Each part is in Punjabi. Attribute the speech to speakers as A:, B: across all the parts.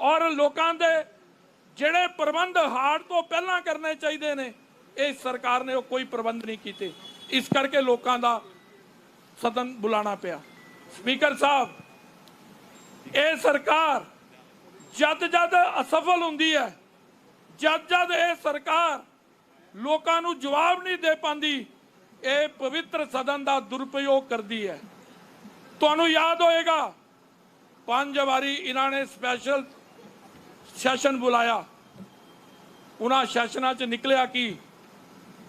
A: ਔਰ ਲੋਕਾਂ ਦੇ ਜਿਹੜੇ ਪ੍ਰਬੰਧ ਹਾਰ ਤੋਂ ਪਹਿਲਾਂ ਕਰਨੇ ਚਾਹੀਦੇ ਨੇ, ਇਹ ਸਰਕਾਰ ਨੇ ਉਹ ਕੋਈ ਪ੍ਰਬੰਧ ਨਹੀਂ ਕੀਤੇ। ਇਸ ਕਰਕੇ ਲੋਕਾਂ ਦਾ ਸਦਨ ਬੁਲਾਣਾ ਪਿਆ। ਸਪੀਕਰ ਸਾਹਿਬ, ਇਹ ਸਰਕਾਰ ਜਦ ਜਦ ਅਸਫਲ ਹੁੰਦੀ ਹੈ, ਜਦ ਜਦ ਇਹ ਸਰਕਾਰ ਲੋਕਾਂ ਨੂੰ ਜਵਾਬ ਨਹੀਂ ਦੇ ਪਾਉਂਦੀ, ਇਹ ਪਵਿੱਤਰ ਸਦਨ ਦਾ ਦੁਰਪਯੋਗ ਕਰਦੀ ਹੈ। ਤੁਹਾਨੂੰ ਯਾਦ ਹੋਏਗਾ, ਪੰਜ ਵਾਰੀ ਇਹਨਾਂ ਨੇ ਸਪੈਸ਼ਲ ਸੈਸ਼ਨ ਬੁਲਾਇਆ। ਉਹਨਾਂ ਸੈਸ਼ਨਾਂ 'ਚ ਨਿਕਲਿਆ ਕੀ?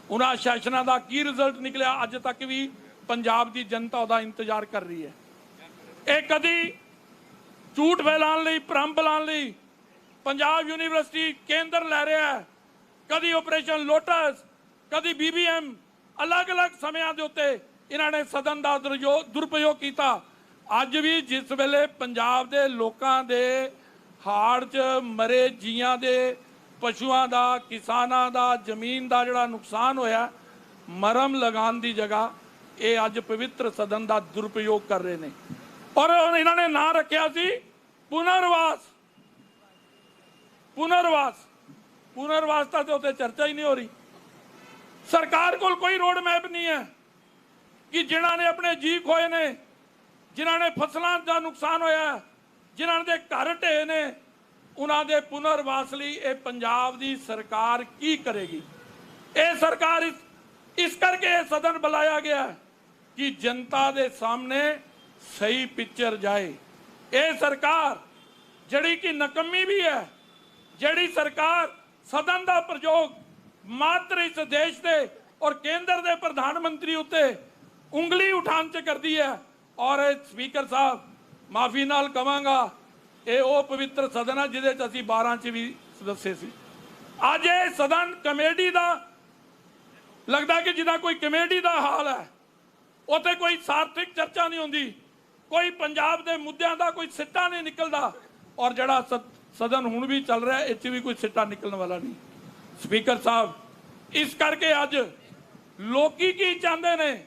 A: ਉਹਨਾਂ ਸੈਸ਼ਨਾਂ ਦਾ ਕੀ ਰਿਜ਼ਲਟ ਨਿਕਲਿਆ? ਅੱਜ ਤੱਕ ਵੀ ਪੰਜਾਬ ਦੀ ਜਨਤਾ ਉਹਦਾ ਇੰਤਜ਼ਾਰ ਕਰ ਰਹੀ ਹੈ। ਇਹ ਕਦੀ ਝੂਠ ਫੈਲਾਉਣ ਲਈ, ਭਰਮ ਫੈਲਾਉਣ ਲਈ ਪੰਜਾਬ ਯੂਨੀਵਰਸਿਟੀ ਕੇਂਦਰ ਲੈ ਰਿਹਾ ਹੈ। ਕਦੀ ਆਪਰੇਸ਼ਨ ਲੋਟਸ ਕਦੀ ਬੀਬੀਐਮ ਅਲੱਗ-ਅਲੱਗ ਸਮਿਆਂ ਦੇ ਉੱਤੇ ਇਹਨਾਂ ਨੇ ਸਦਨ ਦਾ ਦੁਰਯੋ- ਦੁਰਉਪਯੋਗ ਕੀਤਾ। ਅੱਜ ਵੀ ਜਿਸ ਵੇਲੇ ਪੰਜਾਬ ਦੇ ਲੋਕਾਂ ਦੇ ਹਾੜ 'ਚ ਮਰੇ ਜੀਆਂ ਦੇ, ਪਸ਼ੂਆਂ ਦਾ, ਕਿਸਾਨਾਂ ਦਾ, ਜ਼ਮੀਨ ਦਾ ਜਿਹੜਾ ਨੁਕਸਾਨ ਹੋਇਆ, ਮਰਮ ਲਗਾਉਣ ਦੀ ਜਗ੍ਹਾ ਇਹ ਅੱਜ ਪਵਿੱਤਰ ਸਦਨ ਦਾ ਦੁਰਪਯੋਗ ਕਰ ਰਹੇ ਨੇ। ਔਰ ਇਹਨਾਂ ਨੇ ਨਾਂ ਰੱਖਿਆ ਸੀ, ਪੁਨਰਵਾਸ। ਪੁਨਰਵਾਸ। ਪੁਨਰਵਾਸ ਤਾਂ ਤੇ ਉੱਤੇ ਚਰਚਾ ਹੀ ਨਹੀਂ ਹੋ ਰਹੀ। ਸਰਕਾਰ ਕੋਲ ਕੋਈ ਰੋਡ ਮੈਪ ਨਹੀਂ ਹੈ ਕਿ ਜਿਨ੍ਹਾਂ ਨੇ ਆਪਣੇ ਜੀ ਖੋਏ ਨੇ, ਜਿਨ੍ਹਾਂ ਨੇ ਫਸਲਾਂ ਦਾ ਨੁਕਸਾਨ ਹੋਇਆ ਜਿਨ੍ਹਾਂ ਦੇ ਘਰ ਢੇ ਨੇ, ਉਹਨਾਂ ਦੇ ਪੁਨਰਵਾਸ ਲਈ ਇਹ ਪੰਜਾਬ ਦੀ ਸਰਕਾਰ ਕੀ ਕਰੇਗੀ? ਇਹ ਸਰਕਾਰ ਇਸ ਕਰਕੇ ਇਹ ਸਦਨ ਬੁਲਾਇਆ ਗਿਆ ਕਿ ਜਨਤਾ ਦੇ ਸਾਹਮਣੇ ਸਹੀ ਪਿਕਚਰ ਜਾਏ। ਇਹ ਸਰਕਾਰ ਜਿਹੜੀ ਕਿ ਨਕਮੀ ਵੀ ਹੈ, ਜਿਹੜੀ ਸਰਕਾਰ ਸਦਨ ਦਾ ਪ੍ਰਯੋਗ ਮਾਤਰ ਇਸ ਦੇਸ਼ ਦੇ ਔਰ ਕੇਂਦਰ ਦੇ ਪ੍ਰਧਾਨ ਮੰਤਰੀ ਉੱਤੇ ਉਂਗਲੀ ਉਠਾਉਣ ਚ ਕਰਦੀ ਹੈ ਔਰ ਇਹ ਸਪੀਕਰ ਸਾਹਿਬ ਮਾਫੀ ਨਾਲ ਕਵਾਂਗਾ, ਇਹ ਉਹ ਪਵਿੱਤਰ ਸਦਨ ਹੈ ਜਿਹਦੇ ਚ ਅਸੀਂ 12 ਚ ਵੀ ਸਦੱਸੇ ਸੀ। ਅੱਜ ਇਹ ਸਦਨ ਕਮੇਟੀ ਦਾ, ਲੱਗਦਾ ਕਿ ਜਿਹਦਾ ਕੋਈ ਕਮੇਟੀ ਦਾ ਹਾਲ ਹੈ। ਉੱਥੇ ਕੋਈ ਸਾਰਥਿਕ ਚਰਚਾ ਨਹੀਂ ਹੁੰਦੀ, ਕੋਈ ਪੰਜਾਬ ਦੇ ਮੁੱਦਿਆਂ ਦਾ ਕੋਈ ਸਿੱਟਾ ਨਹੀਂ ਨਿਕਲਦਾ। ਔਰ ਜਿਹੜਾ ਸਦ- ਸਦਨ ਹੁਣ ਵੀ ਚੱਲ ਰਿਹਾ, ਇਹ 'ਚ ਵੀ ਕੋਈ ਸਿੱਟਾ ਨਿਕਲਣ ਵਾਲਾ ਨਹੀਂ। ਸਪੀਕਰ ਸਾਹਿਬ, ਇਸ ਕਰਕੇ ਅੱਜ ਲੋਕੀ ਕੀ ਚਾਹੁੰਦੇ ਨੇ?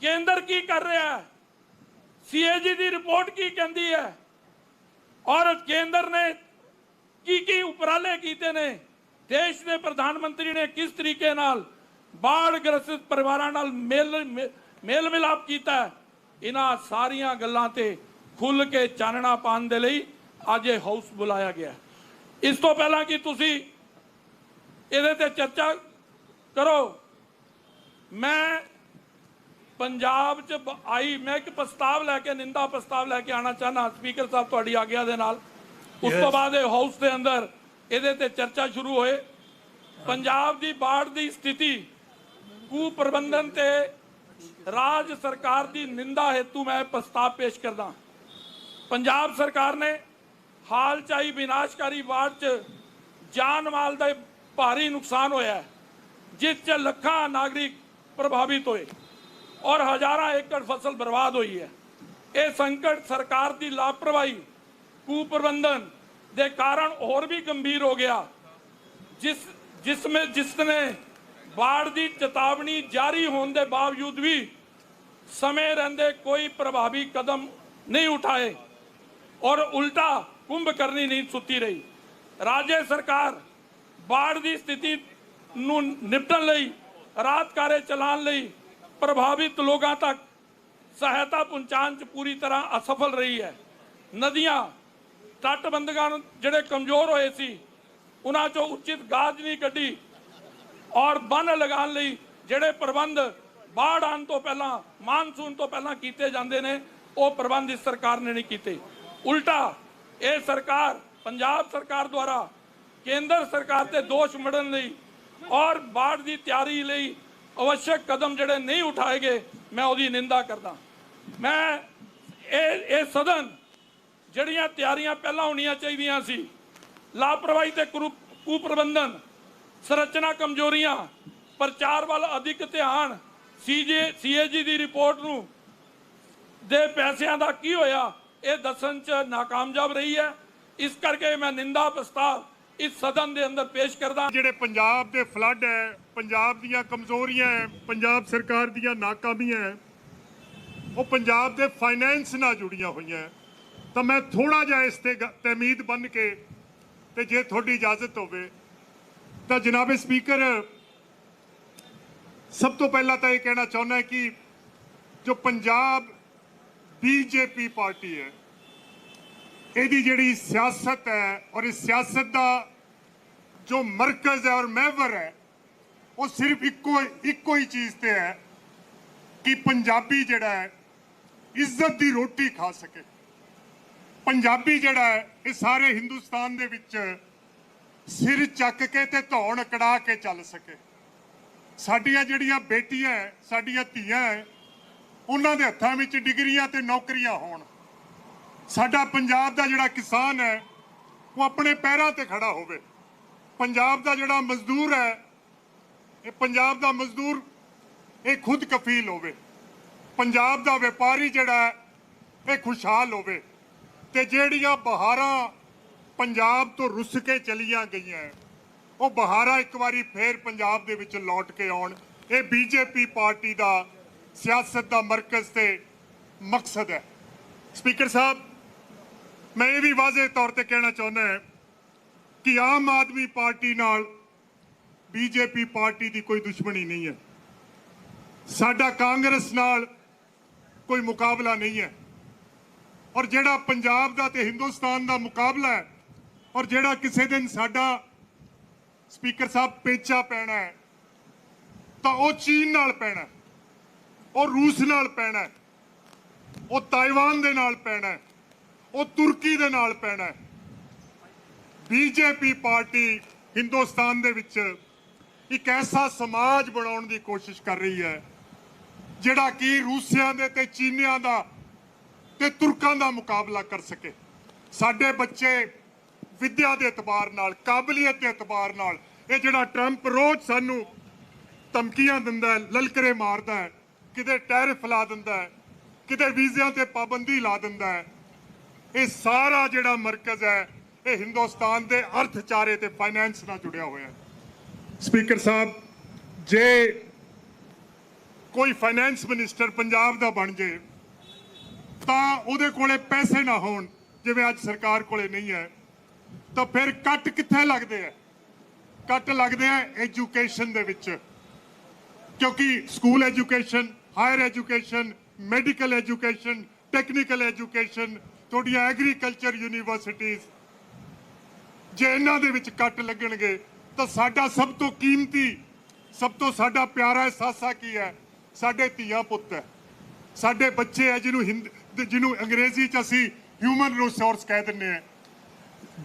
A: ਕੇਂਦਰ ਕੀ ਕਰ ਰਿਹਾ ਹੈ? ਸੀਏਜੀ ਦੀ ਰਿਪੋਰਟ ਕੀ ਕਹਿੰਦੀ ਹੈ? ਔਰ ਕੇਂਦਰ ਨੇ ਕੀ ਕੀ ਉਪਰਾਲੇ ਕੀਤੇ ਨੇ? ਦੇਸ਼ ਦੇ ਪ੍ਰਧਾਨ ਮੰਤਰੀ ਨੇ ਕਿਸ ਤਰੀਕੇ ਨਾਲ ਬਾੜ ਗ੍ਰਸਤ ਪਰਿਵਾਰਾਂ ਨਾਲ ਮੇਲ ਮੇਲ ਮਿਲਾਪ ਕੀਤਾ ਇਹਨਾਂ ਸਾਰੀਆਂ ਗੱਲਾਂ ਤੇ ਖੁੱਲ ਕੇ ਚਾਨਣਾ ਪਾਉਣ ਦੇ ਲਈ ਅੱਜ ਇਹ ਹਾਊਸ ਬੁਲਾਇਆ ਗਿਆ ਇਸ ਤੋਂ ਪਹਿਲਾਂ ਕਿ ਤੁਸੀਂ ਇਹਦੇ ਤੇ ਚਰਚਾ ਕਰੋ, ਮੈਂ ਪੰਜਾਬ ਚ ਆਈ ਮੈਂ ਇੱਕ ਪ੍ਰਸਤਾਵ ਲੈ ਕੇ ਨਿੰਦਾ ਪ੍ਰਸਤਾਵ ਲੈ ਕੇ ਆਣਾ ਚਾਹਨਾ ਸਪੀਕਰ ਸਾਹਿਬ ਤੁਹਾਡੀ ਆਗਿਆ ਦੇ ਨਾਲ। ਉਸ ਤੋਂ ਬਾਅਦ ਇਹ ਹਾਊਸ ਦੇ ਅੰਦਰ ਇਹਦੇ ਤੇ ਚਰਚਾ ਸ਼ੁਰੂ ਹੋਏ। ਪੰਜਾਬ ਦੀ ਬਾੜ ਦੀ ਸਥਿਤੀ ਕੁ ਪ੍ਰਬੰਧਨ ਤੇ ਰਾਜ ਸਰਕਾਰ ਦੀ ਨਿੰਦਾ ਹੈਤੂ ਮੈਂ ਪ੍ਰਸਤਾਵ ਪੇਸ਼ ਕਰਦਾ। ਪੰਜਾਬ ਸਰਕਾਰ ਨੇ ਹਾਲ ਚਾਈ ਵਿਨਾਸ਼ਕਾਰੀ ਬਾੜ ਚ ਜਾਨ ਮਾਲ ਦਾ ਭਾਰੀ ਨੁਕਸਾਨ ਹੋਇਆ ਜਿਸ ਚ ਲੱਖਾਂ ਨਾਗਰਿਕ ਪ੍ਰਭਾਵਿਤ ਹੋਏ। ਔਰ ਹਜ਼ਾਰਾਂ ਏਕੜ ਫਸਲ ਬਰਬਾਦ ਹੋਈ ਹੈ। ਇਹ ਸੰਕਟ ਸਰਕਾਰ ਦੀ ਲਾਪਰਵਾਹੀ, ਕੁਪ੍ਰਬੰਧਨ ਦੇ ਕਾਰਨ ਹੋਰ ਵੀ ਗੰਭੀਰ ਹੋ ਗਿਆ। ਜਿਸ ਜਿਸ ਵਿੱਚ ਜਿਸ ਨੇ ਬਾੜ ਦੀ ਚੇਤਾਵਨੀ ਜਾਰੀ ਹੋਣ ਦੇ ਬਾਵਜੂਦ ਵੀ ਸਮੇਂ ਰਹਿੰਦੇ ਕੋਈ ਪ੍ਰਭਾਵੀ ਕਦਮ ਨਹੀਂ ਉਠਾਏ ਔਰ ਉਲਟਾ ਕੁੰਭ ਕਰਨੀ ਨਹੀਂ ਸੁੱਤੀ ਰਹੀ। ਰਾਜੇ ਸਰਕਾਰ ਬਾੜ ਦੀ ਸਥਿਤੀ ਨੂੰ ਨਿਪਟਣ ਲਈ, ਰਾਤ ਕਾਰੇ ਚਲਾਉਣ ਲਈ ਪ੍ਰਭਾਵਿਤ ਲੋਕਾਂ ਤੱਕ ਸਹਾਇਤਾ ਪਹੁੰਚਾਉਣ ਚ ਪੂਰੀ ਤਰ੍ਹਾਂ ਅਸਫਲ ਰਹੀ ਹੈ ਨਦੀਆਂ ਤਟਬੰਧਾਂ ਜਿਹੜੇ ਕਮਜ਼ੋਰ ਹੋਏ ਸੀ ਉਹਨਾਂ ਚੋਂ ਉਚਿਤ ਗਾਜ ਨਹੀਂ ਕੱਢੀ ਔਰ ਬੰਨ ਲਗਾਉਣ ਲਈ ਜਿਹੜੇ ਪ੍ਰਬੰਧ ਬਾੜ ਆਉਣ ਤੋਂ ਪਹਿਲਾਂ ਮਾਨਸੂਨ ਤੋਂ ਪਹਿਲਾਂ ਕੀਤੇ ਜਾਂਦੇ ਨੇ ਉਹ ਪ੍ਰਬੰਧ ਇਸ ਸਰਕਾਰ ਨੇ ਨਹੀਂ ਕੀਤੇ ਉਲਟਾ ਇਹ ਸਰਕਾਰ ਪੰਜਾਬ ਸਰਕਾਰ ਦੁਆਰਾ ਕੇਂਦਰ ਸਰਕਾਰ ਤੇ ਦੋਸ਼ ਮੜਨ ਲਈ ਔਰ ਬਾੜ ਦੀ ਤਿਆਰੀ ਲਈ ਅਵਸ਼ਕ ਕਦਮ ਜਿਹੜੇ ਨਹੀਂ ਉਠਾਏ ਗਏ ਮੈਂ ਉਹਦੀ ਨਿੰਦਾ ਕਰਦਾ। ਮੈਂ ਇਹ ਇਹ ਸਦਨ ਜਿਹੜੀਆਂ ਤਿਆਰੀਆਂ ਪਹਿਲਾਂ ਹੋਣੀਆਂ ਚਾਹੀਦੀਆਂ ਸੀ, ਲਾਪਰਵਾਹੀ ਤੇ ਕੁਪ੍ਰਬੰਧਨ, ਸੰਰਚਨਾ ਕਮਜ਼ੋਰੀਆਂ, ਪ੍ਰਚਾਰ ਵੱਲ ਅਧਿਕ ਧਿਆਨ, ਸੀਜੇ, ਸੀਏਜੀ ਦੀ ਰਿਪੋਰਟ ਨੂੰ ਦੇ ਪੈਸਿਆਂ ਦਾ ਕੀ ਹੋਇਆ, ਇਹ ਦੱਸਣ ਚ ਨਾਕਾਮਯਾਬ ਰਹੀ ਹੈ। ਇਸ ਕਰਕੇ ਮੈਂ ਨਿੰਦਾ ਪ੍ਰਸਤਾਵ ਇਸ ਸਦਨ ਦੇ ਅੰਦਰ ਪੇਸ਼ ਕਰਦਾ।
B: ਜਿਹੜੇ ਪੰਜਾਬ ਦੇ ਫਲੱਡ ਹੈ ਪੰਜਾਬ ਦੀਆਂ ਕਮਜ਼ੋਰੀਆਂ ਹੈ, ਪੰਜਾਬ ਸਰਕਾਰ ਦੀਆਂ ਨਾਕਾਮੀਆਂ ਹੈ, ਉਹ ਪੰਜਾਬ ਦੇ ਫਾਈਨੈਂਸ ਨਾਲ ਜੁੜੀਆਂ ਹੋਈਆਂ ਤਾਂ ਮੈਂ ਥੋੜਾ ਜਿਹਾ ਇਸ ਤੇ ਗ- ਤਮੀਦ ਬਣ ਕੇ ਤੇ ਜੇ ਤੁਹਾਡੀ ਇਜਾਜ਼ਤ ਹੋਵੇ, ਤਾਂ ਜਨਾਬ ਸਪੀਕਰ ਸਭ ਤੋਂ ਪਹਿਲਾਂ ਤਾਂ ਇਹ ਕਹਿਣਾ ਚਾਹੁੰਦਾ ਕਿ ਜੋ ਪੰਜਾਬ ਬੀਜੇਪੀ ਪਾਰਟੀ ਹੈ, ਇਹਦੀ ਜਿਹੜੀ ਸਿਆਸਤ ਹੈ ਔਰ ਇਸ ਸਿਆਸਤ ਦਾ ਜੋ ਮਰਕਜ਼ ਹੈ ਔਰ ਮਹਿਵਰ ਹੈ ਉਹ ਸਿਰਫ ਇੱਕੋ ਇੱਕੋ ਹੀ ਚੀਜ਼ ਤੇ ਹੈ ਕਿ ਪੰਜਾਬੀ ਜਿਹੜਾ ਹੈ ਇੱਜ਼ਤ ਦੀ ਰੋਟੀ ਖਾ ਸਕੇ। ਪੰਜਾਬੀ ਜਿਹੜਾ ਹੈ ਇਹ ਸਾਰੇ ਹਿੰਦੁਸਤਾਨ ਦੇ ਵਿੱਚ ਸਿਰ ਚੱਕ ਕੇ ਤੇ ਧੌਣ ਕੜਾ ਕੇ ਚੱਲ ਸਕੇ। ਸਾਡੀਆਂ ਜਿਹੜੀਆਂ ਬੇਟੀਆਂ ਸਾਡੀਆਂ ਧੀਆਂ ਹੈ, ਉਹਨਾਂ ਦੇ ਹੱਥਾਂ ਵਿੱਚ ਡਿਗਰੀਆਂ ਤੇ ਨੌਕਰੀਆਂ ਹੋਣ। ਸਾਡਾ ਪੰਜਾਬ ਦਾ ਜਿਹੜਾ ਕਿਸਾਨ ਹੈ ਉਹ ਆਪਣੇ ਪੈਰਾਂ ਤੇ ਖੜਾ ਹੋਵੇ। ਪੰਜਾਬ ਦਾ ਜਿਹੜਾ ਮਜ਼ਦੂਰ ਹੈ ਇਹ ਪੰਜਾਬ ਦਾ ਮਜ਼ਦੂਰ ਇਹ ਖੁਦ ਕਫੀਲ ਹੋਵੇ। ਪੰਜਾਬ ਦਾ ਵਪਾਰੀ ਜਿਹੜਾ ਹੈ, ਇਹ ਖੁਸ਼ਹਾਲ ਹੋਵੇ। ਤੇ ਜਿਹੜੀਆਂ ਬਹਾਰਾਂ ਪੰਜਾਬ ਤੋਂ ਰੁੱਸ ਕੇ ਚਲੀਆਂ ਗਈਆਂ, ਉਹ ਬਹਾਰਾਂ ਇੱਕ ਵਾਰੀ ਫੇਰ ਪੰਜਾਬ ਦੇ ਵਿੱਚ ਲੌਟ ਕੇ ਆਉਣ। ਇਹ ਬੀਜੇਪੀ ਪਾਰਟੀ ਦਾ ਸਿਆਸਤ ਦਾ ਮਰਕਜ਼ ਤੇ ਮਕਸਦ ਹੈ। ਸਪੀਕਰ ਸਾਹਿਬ, ਮੈਂ ਇਹ ਵੀ ਵਾਜ਼ੇ ਤੌਰ ਤੇ ਕਹਿਣਾ ਚਾਹੁੰਦਾ ਕਿ ਆਮ ਆਦਮੀ ਪਾਰਟੀ ਨਾਲ ਬੀਜੇਪੀ ਪਾਰਟੀ ਦੀ ਕੋਈ ਦੁਸ਼ਮਣੀ ਨਹੀਂ ਹੈ। ਸਾਡਾ ਕਾਂਗਰਸ ਨਾਲ ਕੋਈ ਮੁਕਾਬਲਾ ਨਹੀਂ ਹੈ। ਔਰ ਜਿਹੜਾ ਪੰਜਾਬ ਦਾ ਤੇ ਹਿੰਦੁਸਤਾਨ ਦਾ ਮੁਕਾਬਲਾ ਹੈ, ਔਰ ਜਿਹੜਾ ਕਿਸੇ ਦਿਨ ਸਾਡਾ ਸਪੀਕਰ ਸਾਹਿਬ ਪੇਚਾ ਪੈਣਾ ਹੈ, ਤਾਂ ਉਹ ਚੀਨ ਨਾਲ ਪੈਣਾ ਉਹ ਰੂਸ ਨਾਲ ਪੈਣਾ ਉਹ ਤਾਈਵਾਨ ਦੇ ਨਾਲ ਪੈਣਾ ਉਹ ਤੁਰਕੀ ਦੇ ਨਾਲ ਪੈਣਾ ਹੈ। ਬੀਜੇਪੀ ਪਾਰਟੀ ਹਿੰਦੁਸਤਾਨ ਦੇ ਵਿੱਚ ਇੱਕ ਐਸਾ ਸਮਾਜ ਬਣਾਉਣ ਦੀ ਕੋਸ਼ਿਸ਼ ਕਰ ਰਹੀ ਹੈ, ਜਿਹੜਾ ਕਿ ਰੂਸੀਆਂ ਦੇ ਤੇ ਚੀਨੀਆਂ ਦਾ ਤੇ ਤੁਰਕਾਂ ਦਾ ਮੁਕਾਬਲਾ ਕਰ ਸਕੇ। ਸਾਡੇ ਬੱਚੇ ਵਿੱਦਿਆ ਦੇ ਇਤਬਾਰ ਨਾਲ, ਕਾਬਲੀਅਤ ਦੇ ਇਤਬਾਰ ਨਾਲ, ਇਹ ਜਿਹੜਾ ਟਰੰਪ ਰੋਜ਼ ਸਾਨੂੰ ਧਮਕੀਆਂ ਦਿੰਦਾ ਹੈ, ਲਲਕਰੇ ਮਾਰਦਾ ਹੈ, ਕਿਤੇ ਟੈਰਿਫ ਲਾ ਦਿੰਦਾ ਹੈ, ਕਿਤੇ ਵੀਜ਼ਿਆਂ ਤੇ ਪਾਬੰਦੀ ਲਾ ਦਿੰਦਾ ਹੈ, ਇਹ ਸਾਰਾ ਜਿਹੜਾ ਮਰਕਜ਼ ਹੈ, ਇਹ ਹਿੰਦੁਸਤਾਨ ਦੇ ਅਰਥਚਾਰੇ ਤੇ ਫਾਈਨੈਂਸ ਨਾਲ ਜੁੜਿਆ ਹੋਇਆ ਹੈ। ਸਪੀਕਰ ਸਾਹਿਬ, ਜੇ ਕੋਈ ਫਾਈਨੈਂਸ ਮਿਨਿਸਟਰ ਪੰਜਾਬ ਦਾ ਬਣ ਜੇ, ਤਾਂ ਉਹਦੇ ਕੋਲੇ ਪੈਸੇ ਨਾ ਹੋਣ, ਜਿਵੇਂ ਅੱਜ ਸਰਕਾਰ ਕੋਲੇ ਨਹੀਂ ਹੈ, ਤਾਂ ਫਿਰ ਕੱਟ ਕਿੱਥੇ ਲੱਗਦੇ ਆ ਕੱਟ ਲੱਗਦੇ ਆ ਐਜੂਕੇਸ਼ਨ ਦੇ ਵਿੱਚ, ਕਿਉਂਕਿ school education higher education medical education technical education ਤੁਹਾਡੀਆਂ ਐਗਰੀਕਲਚਰ ਯੂਨੀਵਰਸਿਟੀਆਂ ਜੇ ਇਹਨਾਂ ਦੇ ਵਿੱਚ ਕੱਟ ਲੱਗਣਗੇ ਤਾਂ ਸਾਡਾ ਸਭ ਤੋਂ ਕੀਮਤੀ, ਸਭ ਤੋਂ ਸਾਡਾ ਪਿਆਰਾ ਸਾਸਾ ਕੀ ਹੈ? ਸਾਡੇ ਧੀਆਂ ਪੁੱਤ ਹੈ। ਸਾਡੇ ਬੱਚੇ ਹੈ ਜਿਹਨੂੰ ਹਿੰਦ ਜਿਹਨੂੰ ਅੰਗਰੇਜ਼ੀ ਚ ਅਸੀਂ ਹਿਊਮਨ ਰਿਸੋਰਸ ਕਹਿ ਦਿੰਦੇ ਆ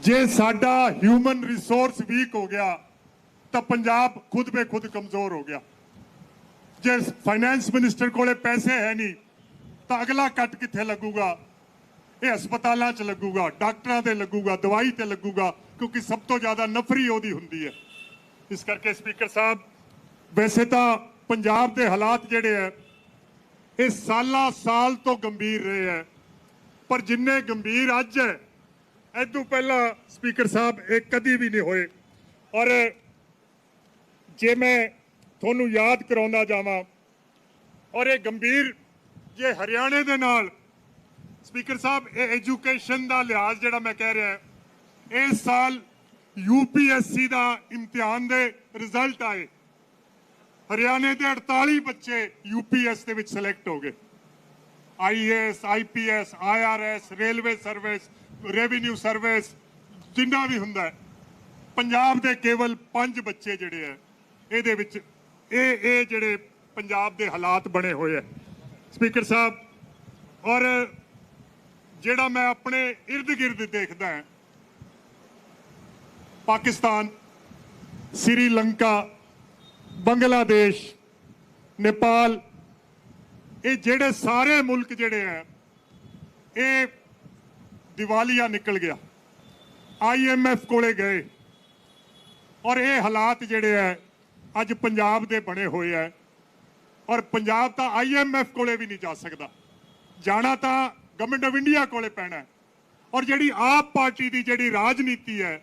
B: ਜੇ ਸਾਡਾ ਹਿਊਮਨ ਰਿਸੋਰਸ ਵੀਕ ਹੋ ਗਿਆ, ਤਾਂ ਪੰਜਾਬ ਖੁਦ ਬੇ ਖੁਦ ਕਮਜ਼ੋਰ ਹੋ ਗਿਆ। ਜੇ ਫਾਈਨੈਂਸ ਮਿਨਿਸਟਰ ਕੋਲੇ ਪੈਸੇ ਹੈ ਨਹੀਂ, ਤਾਂ ਅਗਲਾ ਕੱਟ ਕਿੱਥੇ ਲੱਗੂਗਾ? ਇਹ ਹਸਪਤਾਲਾਂ 'ਚ ਲੱਗੂਗਾ, ਡਾਕਟਰਾਂ ਤੇ ਲੱਗੂਗਾ, ਦਵਾਈ ਤੇ ਲੱਗੂਗਾ। ਕਿਉਂਕਿ ਸਭ ਤੋਂ ਜ਼ਿਆਦਾ ਨਫਰੀ ਉਹਦੀ ਹੁੰਦੀ ਹੈ। ਇਸ ਕਰਕੇ ਸਪੀਕਰ ਸਾਹਿਬ, ਵੈਸੇ ਤਾਂ ਪੰਜਾਬ ਦੇ ਹਾਲਾਤ ਜਿਹੜੇ ਹੈ, ਇਹ ਸਾਲਾਂ ਸਾਲ ਤੋਂ ਗੰਭੀਰ ਰਹੇ ਹੈ। ਪਰ ਜਿੰਨੇ ਗੰਭੀਰ ਅੱਜ ਹੈ, ਐਦੋਂ ਪਹਿਲਾਂ ਸਪੀਕਰ ਸਾਹਿਬ ਇਹ ਕਦੀ ਵੀ ਨਹੀਂ ਹੋਏ। ਔਰ ਜੇ ਮੈਂ ਤੁਹਾਨੂੰ ਯਾਦ ਕਰਾਉਂਦਾ ਜਾਵਾਂ, ਔਰ ਇਹ ਗੰਭੀਰ ਜੇ ਹਰਿਆਣੇ ਦੇ ਨਾਲ ਸਪੀਕਰ ਸਾਹਿਬ, ਇਹ ਐਜੂਕੇਸ਼ਨ ਦਾ ਲਿਹਾਜ਼ ਜਿਹੜਾ ਮੈਂ ਕਹਿ ਰਿਹਾ ਇਸ ਸਾਲ ਯੂਪੀਐਸਸੀ ਦਾ ਇਮਤਿਹਾਨ ਦੇ ਰਿਜ਼ਲਟ ਆਏ। ਹਰਿਆਣੇ ਦੇ 48 ਬੱਚੇ ਯੂਪੀਐਸ ਦੇ ਵਿੱਚ ਸਿਲੈਕਟ ਹੋ ਗਏ। IAS IPS IRS railway service revenue service ਜਿੰਨਾ ਵੀ ਹੁੰਦਾ ਪੰਜਾਬ ਦੇ ਕੇਵਲ 5 ਬੱਚੇ ਜਿਹੜੇ ਆ ਇਹਦੇ ਵਿੱਚ ਇਹ ਇਹ ਜਿਹੜੇ ਪੰਜਾਬ ਦੇ ਹਾਲਾਤ ਬਣੇ ਹੋਏ ਆ ਸਪੀਕਰ ਸਾਹਿਬ, ਔਰ ਜਿਹੜਾ ਮੈਂ ਆਪਣੇ ird ਗਿਰਦ ਦੇਖਦਾ ਹਾਂ ਪਾਕਿਸਤਾਨ ਸ੍ਰੀਲੰਕਾ ਬੰਗਲਾਦੇਸ਼, ਨੇਪਾਲ, ਇਹ ਜਿਹੜੇ ਸਾਰੇ ਮੁਲਕ ਜਿਹੜੇ ਆ ਇਹ ਦੀਵਾਲੀਆ ਨਿਕਲ ਗਿਆ। ਆਈਐਮਐਫ ਕੋਲੇ ਗਏ। ਔਰ ਇਹ ਹਾਲਾਤ ਜਿਹੜੇ ਆ ਅੱਜ ਪੰਜਾਬ ਦੇ ਬਣੇ ਹੋਏ ਆ ਔਰ ਪੰਜਾਬ ਤਾਂ ਆਈਐਮਐਫ ਕੋਲੇ ਵੀ ਨਹੀਂ ਜਾ ਸਕਦਾ। ਜਾਣਾ ਤਾਂ ਗਵਰਨਮੈਂਟ ਆਫ ਇੰਡੀਆ ਕੋਲੇ ਪੈਣਾ ਔਰ ਜਿਹੜੀ ਆਪ ਪਾਰਟੀ ਦੀ ਜਿਹੜੀ ਰਾਜਨੀਤੀ ਹੈ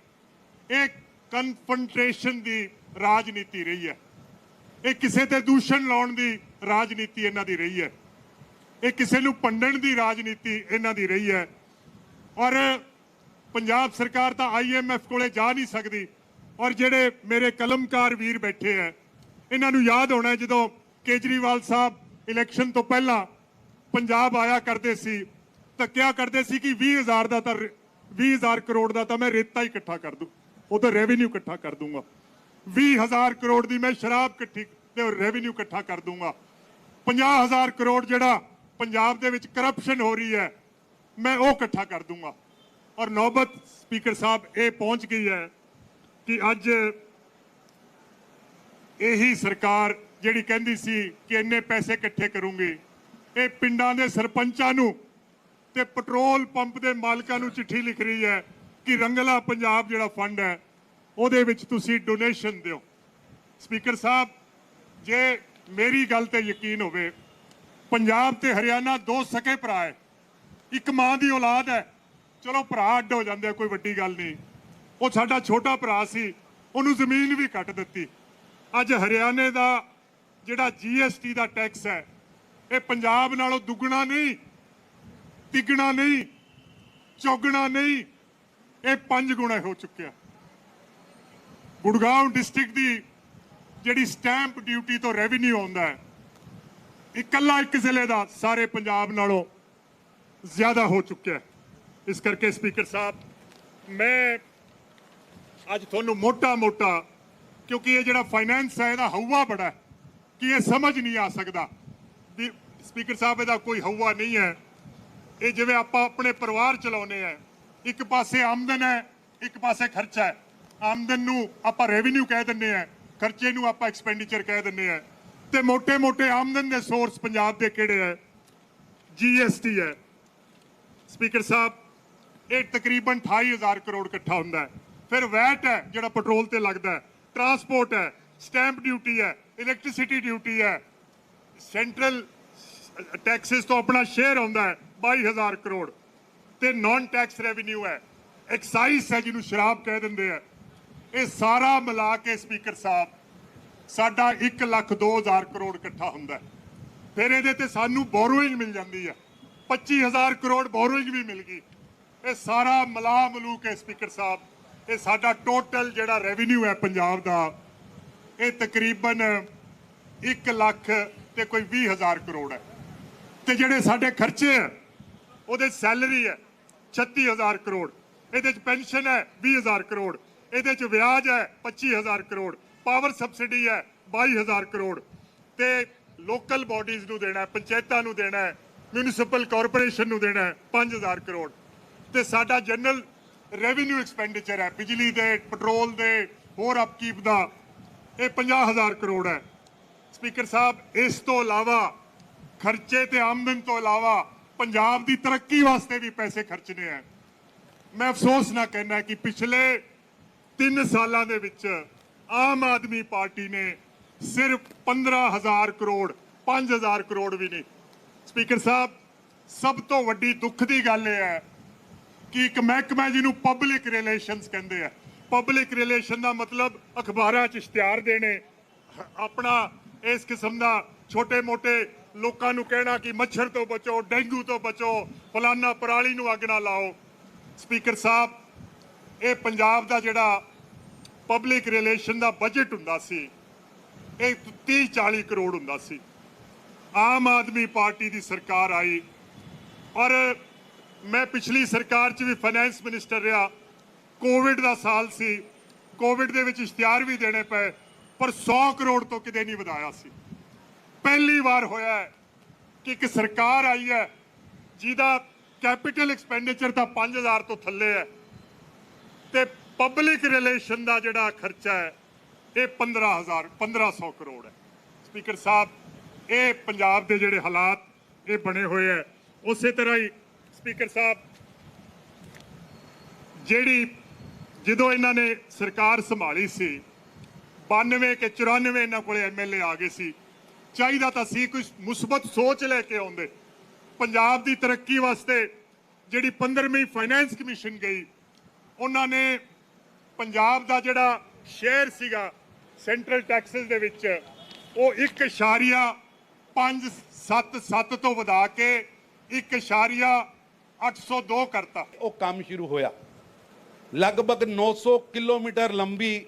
B: ਇਹ ਕਨਫਰੰਟੇਸ਼ਨ ਦੀ ਰਾਜਨੀਤੀ ਰਹੀ ਹੈ। ਇਹ ਕਿਸੇ ਤੇ ਦੂਸ਼ਣ ਲਾਉਣ ਦੀ ਰਾਜਨੀਤੀ ਇਹਨਾਂ ਦੀ ਰਹੀ ਹੈ। ਇਹ ਕਿਸੇ ਨੂੰ ਪੰਡਣ ਦੀ ਰਾਜਨੀਤੀ ਇਹਨਾਂ ਦੀ ਰਹੀ ਹੈ। ਔਰ ਪੰਜਾਬ ਸਰਕਾਰ ਤਾਂ ਆਈਐਮਐਫ ਕੋਲੇ ਜਾ ਨਹੀਂ ਸਕਦੀ। ਔਰ ਜਿਹੜੇ ਮੇਰੇ ਕਲਮਕਾਰ ਵੀਰ ਬੈਠੇ ਆ ਇਹਨਾਂ ਨੂੰ ਯਾਦ ਹੋਣਾ ਜਦੋਂ ਕੇਜਰੀਵਾਲ ਸਾਹਿਬ ਇਲੈਕਸ਼ਨ ਤੋਂ ਪਹਿਲਾਂ ਪੰਜਾਬ ਆਇਆ ਕਰਦੇ ਸੀ ਤਾਂ ਕਿਹਾ ਕਰਦੇ ਸੀ ਕਿ 20000 ਦਾ ਤਾਂ 20000 ਕਰੋੜ ਦਾ ਤਾਂ ਮੈਂ ਰੇਤਾ ਹੀ ਇਕੱਠਾ ਕਰ ਦੂੰ। ਉਹ ਤਾਂ ਰੈਵਨਿਊ ਇਕੱਠਾ ਕਰ ਦੂੰਗਾ। 20000 ਕਰੋੜ ਦੀ ਮੈਂ ਸ਼ਰਾਬ ਇਕੱਠੀ ਤੇ ਰੈਵਨਿਊ ਇਕੱਠਾ ਕਰ ਦੂੰਗਾ। 50000 ਕਰੋੜ ਜਿਹੜਾ ਪੰਜਾਬ ਦੇ ਵਿੱਚ ਕਰਪਸ਼ਨ ਹੋ ਰਹੀ ਹੈ, ਮੈਂ ਉਹ ਇਕੱਠਾ ਕਰ ਦੂੰਗਾ। ਔਰ ਨੌਬਤ ਸਪੀਕਰ ਸਾਹਿਬ, ਇਹ ਪਹੁੰਚ ਗਈ ਹੈ ਕਿ ਅੱਜ ਇਹੀ ਸਰਕਾਰ ਜਿਹੜੀ ਕਹਿੰਦੀ ਸੀ ਕਿ ਇੰਨੇ ਪੈਸੇ ਇਕੱਠੇ ਕਰੂੰਗੀ, ਇਹ ਪਿੰਡਾਂ ਦੇ ਸਰਪੰਚਾਂ ਨੂੰ ਤੇ ਪੈਟਰੋਲ ਪੰਪ ਦੇ ਮਾਲਕਾਂ ਨੂੰ ਚਿੱਠੀ ਲਿਖ ਰਹੀ ਹੈ ਕਿ ਰੰਗਲਾ ਪੰਜਾਬ ਜਿਹੜਾ ਫੰਡ ਹੈ, ਉਹਦੇ ਵਿੱਚ ਤੁਸੀਂ ਡੋਨੇਸ਼ਨ ਦਿਓ। ਸਪੀਕਰ ਸਾਹਿਬ, ਜੇ ਮੇਰੀ ਗੱਲ ਤੇ ਯਕੀਨ ਹੋਵੇ, ਪੰਜਾਬ ਤੇ ਹਰਿਆਣਾ ਦੋ ਸਕੇ ਭਰਾ ਹੈ। ਇੱਕ ਮਾਂ ਦੀ ਔਲਾਦ ਹੈ। ਚਲੋ ਭਰਾ ਅੱਡ ਹੋ ਜਾਂਦੇ ਕੋਈ ਵੱਡੀ ਗੱਲ ਨਹੀਂ। ਉਹ ਸਾਡਾ ਛੋਟਾ ਭਰਾ ਸੀ, ਉਹਨੂੰ ਜ਼ਮੀਨ ਵੀ ਕੱਟ ਦਿੱਤੀ। ਅੱਜ ਹਰਿਆਣੇ ਦਾ ਜਿਹੜਾ ਜੀਐਸਟੀ ਦਾ ਟੈਕਸ ਹੈ, ਇਹ ਪੰਜਾਬ ਨਾਲੋਂ ਦੁੱਗਣਾ ਨਹੀਂ, ਤਿੱਗਣਾ ਨਹੀਂ, ਚੌਗਣਾ ਨਹੀਂ ਇਹ ਪੰਜ ਗੁਣਾ ਹੋ ਚੁੱਕਿਆ। ਗੁੜਗਾਉਂ ਡਿਸਟ੍ਰਿਕਟ ਦੀ ਜਿਹੜੀ ਸਟੈਂਪ ਡਿਊਟੀ ਤੋਂ ਰੈਵਨਿਊ ਆਉਂਦਾ ਹੈ ਇਕੱਲਾ ਇੱਕ ਜ਼ਿਲ੍ਹੇ ਦਾ ਸਾਰੇ ਪੰਜਾਬ ਨਾਲੋਂ ਜ਼ਿਆਦਾ ਹੋ ਚੁੱਕਿਆ ਇਸ ਕਰਕੇ ਸਪੀਕਰ ਸਾਹਿਬ, ਮੈਂ ਅੱਜ ਤੁਹਾਨੂੰ ਮੋਟਾ ਮੋਟਾ ਕਿਉਂਕਿ ਇਹ ਜਿਹੜਾ ਫਾਈਨੈਂਸ ਹੈ, ਇਹਦਾ ਹਊਆ ਬੜਾ ਹੈ ਕਿ ਇਹ ਸਮਝ ਨਹੀਂ ਆ ਸਕਦਾ ਵੀ ਸਪੀਕਰ ਸਾਹਿਬ, ਇਹਦਾ ਕੋਈ ਹਊਆ ਨਹੀਂ ਹੈ। ਇਹ ਜਿਵੇਂ ਆਪਾਂ ਆਪਣੇ ਪਰਿਵਾਰ ਚਲਾਉਨੇ ਆ ਇੱਕ ਪਾਸੇ ਆਮਦਨ ਹੈ, ਇੱਕ ਪਾਸੇ ਖਰਚਾ ਹੈ। ਆਮਦਨ ਨੂੰ ਆਪਾਂ ਰੈਵਨਿਊ ਕਹਿ ਦਿੰਨੇ ਆ ਖਰਚੇ ਨੂੰ ਆਪਾਂ ਐਕਸਪੈਂਡੀਚਰ ਕਹਿ ਦਿੰਨੇ ਆ ਤੇ ਮੋٹے-ਮੋٹے ਆਮਦਨ ਦੇ ਸੋਰਸ ਪੰਜਾਬ ਦੇ ਕਿਹੜੇ ਹੈ? ਜੀਐਸਟੀ ਹੈ। ਸਪੀਕਰ ਸਾਹਿਬ, ਇਹ ਤਕਰੀਬਨ 28000 ਕਰੋੜ ਇਕੱਠਾ ਹੁੰਦਾ ਹੈ। ਫਿਰ ਵੈਟ ਹੈ, ਜਿਹੜਾ ਪੈਟਰੋਲ ਤੇ ਲੱਗਦਾ ਹੈ। ਟਰਾਂਸਪੋਰਟ ਹੈ ਸਟੈਂਪ ਡਿਊਟੀ ਹੈ ਇਲੈਕਟ੍ਰਿਸਿਟੀ ਡਿਊਟੀ ਹੈ। ਸੈਂਟਰਲ ਟੈਕਸਿਸ ਤੋਂ ਆਪਣਾ ਸ਼ੇਅਰ ਹੁੰਦਾ ਹੈ 22000 ਕਰੋੜ। ਤੇ ਨਾਨ ਟੈਕਸ ਰੈਵਨਿਊ ਹੈ। ਐਕਸਾਈਜ਼ ਹੈ ਜਿਹਨੂੰ ਸ਼ਰਾਬ ਕਹਿ ਦਿੰਦੇ ਆ। ਇਹ ਸਾਰਾ ਮਿਲਾ ਕੇ ਸਪੀਕਰ ਸਾਹਿਬ, ਸਾਡਾ 1 ਲੱਖ 2000 ਕਰੋੜ ਇਕੱਠਾ ਹੁੰਦਾ ਫਿਰ ਇਹਦੇ ਤੇ ਸਾਨੂੰ ਬੋਰੋਇੰਗ ਮਿਲ ਜਾਂਦੀ ਹੈ। 25000 ਕਰੋੜ ਬੋਰੋਇੰਗ ਵੀ ਮਿਲ ਗਈ। ਇਹ ਸਾਰਾ ਮਿਲਾ ਮਲੂ ਕੇ ਸਪੀਕਰ ਸਾਹਿਬ। ਇਹ ਸਾਡਾ ਟੋਟਲ ਜਿਹੜਾ ਰੈਵਨਿਊ ਹੈ ਪੰਜਾਬ ਦਾ, ਇਹ ਤਕਰੀਬਨ 1 ਲੱਖ ਤੇ ਕੋਈ 20000 ਕਰੋੜ ਹੈ। ਤੇ ਜਿਹੜੇ ਸਾਡੇ ਖਰਚੇ ਆ ਉਹਦੇ ਸੈਲਰੀ ਹੈ 36000 ਕਰੋੜ। ਇਹਦੇ ਚ ਪੈਨਸ਼ਨ ਹੈ 20000 ਕਰੋੜ। ਇਹਦੇ ਚ ਵਿਆਜ ਹੈ 25000 ਕਰੋੜ। ਪਾਵਰ ਸਬਸਿਡੀ ਹੈ 22000 ਕਰੋੜ। ਤੇ ਲੋਕਲ ਬਾਡੀਜ਼ ਨੂੰ ਦੇਣਾ ਪੰਚਾਇਤਾਂ ਨੂੰ ਦੇਣਾ ਹੈ ਮਿਊਨਿਸਪਲ ਕਾਰਪੋਰੇਸ਼ਨ ਨੂੰ ਦੇਣਾ ਹੈ 5000 ਕਰੋੜ। ਤੇ ਸਾਡਾ ਜਨਰਲ ਰੈਵਨਿਊ ਐਕਸਪੈਂਡੀਚਰ ਹੈ, ਬਿਜਲੀ ਦੇ, ਪੈਟਰੋਲ ਦੇ, ਹੋਰ ਅਪਕੀਪ ਦਾ, ਇਹ 50000 ਕਰੋੜ ਹੈ। ਸਪੀਕਰ ਸਾਹਿਬ, ਇਸ ਤੋਂ ਇਲਾਵਾ ਖਰਚੇ ਤੇ ਆਮਦਨ ਤੋਂ ਇਲਾਵਾ ਪੰਜਾਬ ਦੀ ਤਰੱਕੀ ਵਾਸਤੇ ਵੀ ਪੈਸੇ ਖਰਚਣੇ ਆ। ਮੈਂ ਅਫਸੋਸ ਨਾਲ ਕਹਿਣਾ ਕਿ ਪਿਛਲੇ 3 ਸਾਲਾਂ ਦੇ ਵਿੱਚ ਆਮ ਆਦਮੀ ਪਾਰਟੀ ਨੇ ਸਿਰਫ 15000 ਕਰੋੜ 5000 ਕਰੋੜ ਵੀ ਨਹੀਂ। ਸਪੀਕਰ ਸਾਹਿਬ, ਸਭ ਤੋਂ ਵੱਡੀ ਦੁੱਖ ਦੀ ਗੱਲ ਇਹ ਹੈ ਕਿ ਇੱਕ ਮਹਿਕਮਾ ਜਿਹਨੂੰ ਪਬਲਿਕ ਰਿਲੇਸ਼ਨਸ ਕਹਿੰਦੇ ਆ। ਪਬਲਿਕ ਰਿਲੇਸ਼ਨ ਦਾ ਮਤਲਬ ਅਖਬਾਰਾਂ 'ਚ ਇਸ਼ਤਿਹਾਰ ਦੇਣੇ, ਆਪਣਾ ਇਸ ਕਿਸਮ ਦਾ ਛੋਟੇ-ਮੋਟੇ ਲੋਕਾਂ ਨੂੰ ਕਹਿਣਾ ਕਿ ਮੱਛਰ ਤੋਂ ਬਚੋ, ਡੇਂਗੂ ਤੋਂ ਬਚੋ, ਫਲਾਨਾ ਪਰਾਲੀ ਨੂੰ ਅੱਗ ਨਾ ਲਾਓ। ਸਪੀਕਰ ਸਾਹਿਬ, ਇਹ ਪੰਜਾਬ ਦਾ ਜਿਹੜਾ ਪਬਲਿਕ ਰਿਲੇਸ਼ਨ ਦਾ ਬਜਟ ਹੁੰਦਾ ਸੀ, ਇਹ 30 40 ਕਰੋੜ ਹੁੰਦਾ ਸੀ। ਆਮ ਆਦਮੀ ਪਾਰਟੀ ਦੀ ਸਰਕਾਰ ਆਈ ਔਰ ਮੈਂ ਪਿਛਲੀ ਸਰਕਾਰ 'ਚ ਵੀ ਫਾਈਨੈਂਸ ਮਿਨਿਸਟਰ ਰਿਹਾ। ਕੋਵਿਡ ਦਾ ਸਾਲ ਸੀ। ਕੋਵਿਡ ਦੇ ਵਿੱਚ ਇਸ਼ਤਿਹਾਰ ਵੀ ਦੇਣੇ ਪਏ, ਪਰ 100 ਕਰੋੜ ਤੋਂ ਕਿਤੇ ਨਹੀਂ ਵਧਾਇਆ ਸੀ। ਪਹਿਲੀ ਵਾਰ ਹੋਇਆ ਹੈ ਕਿ ਇੱਕ ਸਰਕਾਰ ਆਈ ਹੈ ਜਿਹਦਾ ਕੈਪੀਟਲ ਐਕਸਪੈਂਡੀਚਰ ਤਾਂ 5000 ਤੋਂ ਥੱਲੇ ਹੈ ਤੇ ਪਬਲਿਕ ਰਿਲੇਸ਼ਨ ਦਾ ਜਿਹੜਾ ਖਰਚਾ ਹੈ, ਇਹ 15000 1500 ਕਰੋੜ ਹੈ। ਸਪੀਕਰ ਸਾਹਿਬ, ਇਹ ਪੰਜਾਬ ਦੇ ਜਿਹੜੇ ਹਾਲਾਤ, ਇਹ ਬਣੇ ਹੋਏ ਹੈ। ਉਸੇ ਤਰ੍ਹਾਂ ਹੀ ਸਪੀਕਰ ਸਾਹਿਬ, ਜਿਹੜੀ ਜਦੋਂ ਇਹਨਾਂ ਨੇ ਸਰਕਾਰ ਸੰਭਾਲੀ ਸੀ 92 ਕੇ 94 ਇਹਨਾਂ ਕੋਲੇ ਐਮਐਲਏ ਆ ਗਏ ਸੀ ਚਾਹੀਦਾ ਤਾਂ ਸੀ, ਕੋਈ ਮੁਸਬਤ ਸੋਚ ਲੈ ਕੇ ਆਉਂਦੇ। ਪੰਜਾਬ ਦੀ ਤਰੱਕੀ ਵਾਸਤੇ ਜਿਹੜੀ 15ਵੀਂ ਫਾਈਨੈਂਸ ਕਮਿਸ਼ਨ ਗਈ, ਉਹਨਾਂ ਨੇ ਪੰਜਾਬ ਦਾ ਜਿਹੜਾ ਸ਼ੇਅਰ ਸੀਗਾ ਸੈਂਟਰਲ ਟੈਕਸਸ ਦੇ ਵਿੱਚ, ਉਹ 1.577 ਤੋਂ ਵਧਾ ਕੇ 1.5 802 ਕਰਤਾ।
C: ਉਹ ਕੰਮ ਸ਼ੁਰੂ ਹੋਇਆ। ਲਗਭਗ 900 ਕਿਲੋਮੀਟਰ ਲੰਬੀ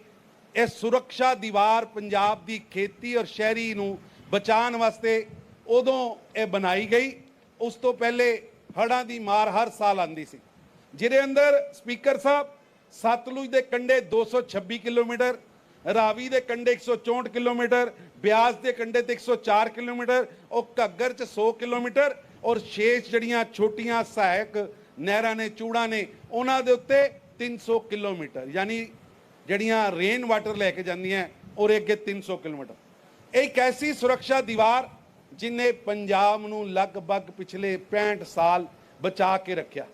C: ਇਹ ਸੁਰੱਖਿਆ ਦੀਵਾਰ ਪੰਜਾਬ ਦੀ ਖੇਤੀ ਔਰ ਸ਼ਹਿਰੀ ਨੂੰ ਬਚਾਉਣ ਵਾਸਤੇ ਉਦੋਂ ਇਹ ਬਣਾਈ ਗਈ। ਉਸ ਤੋਂ ਪਹਿਲੇ ਹੜ੍ਹਾਂ ਦੀ ਮਾਰ ਹਰ ਸਾਲ ਆਂਦੀ ਸੀ। ਜਿਹਦੇ ਅੰਦਰ ਸਪੀਕਰ ਸਾਹਿਬ ਸਤਲੁਜ ਦੇ ਕੰਢੇ 226 ਕਿਲੋਮੀਟਰ, ਰਾਵੀ ਦੇ ਕੰਢੇ 164 ਕਿਲੋਮੀਟਰ, ਬਿਆਸ ਦੇ ਕੰਢੇ ਤੇ 104 ਕਿਲੋਮੀਟਰ, ਉਹ ਘੱਗਰ ਚ 100 ਕਿਲੋਮੀਟਰ ਔਰ ਸ਼ੇਸ਼ ਜਿਹੜੀਆਂ ਛੋਟੀਆਂ ਸਹਾਇਕ ਨਹਿਰਾਂ ਨੇ, ਚੂੜਾਂ ਨੇ, ਉਹਨਾਂ ਦੇ ਉੱਤੇ 300 ਕਿਲੋਮੀਟਰ, ਯਾਨੀ ਜਿਹੜੀਆਂ ਰੇਨ ਵਾਟਰ ਲੈ ਕੇ ਜਾਂਦੀਆਂ ਔਰ ਅੱਗੇ 300 ਕਿਲੋਮੀਟਰ। ਇੱਕ ਐਸੀ ਸੁਰੱਖਿਆ ਦੀਵਾਰ ਜਿਨੇ ਪੰਜਾਬ ਨੂੰ ਲਗਭਗ ਪਿਛਲੇ 65 ਸਾਲ ਬਚਾ ਕੇ ਰੱਖਿਆ।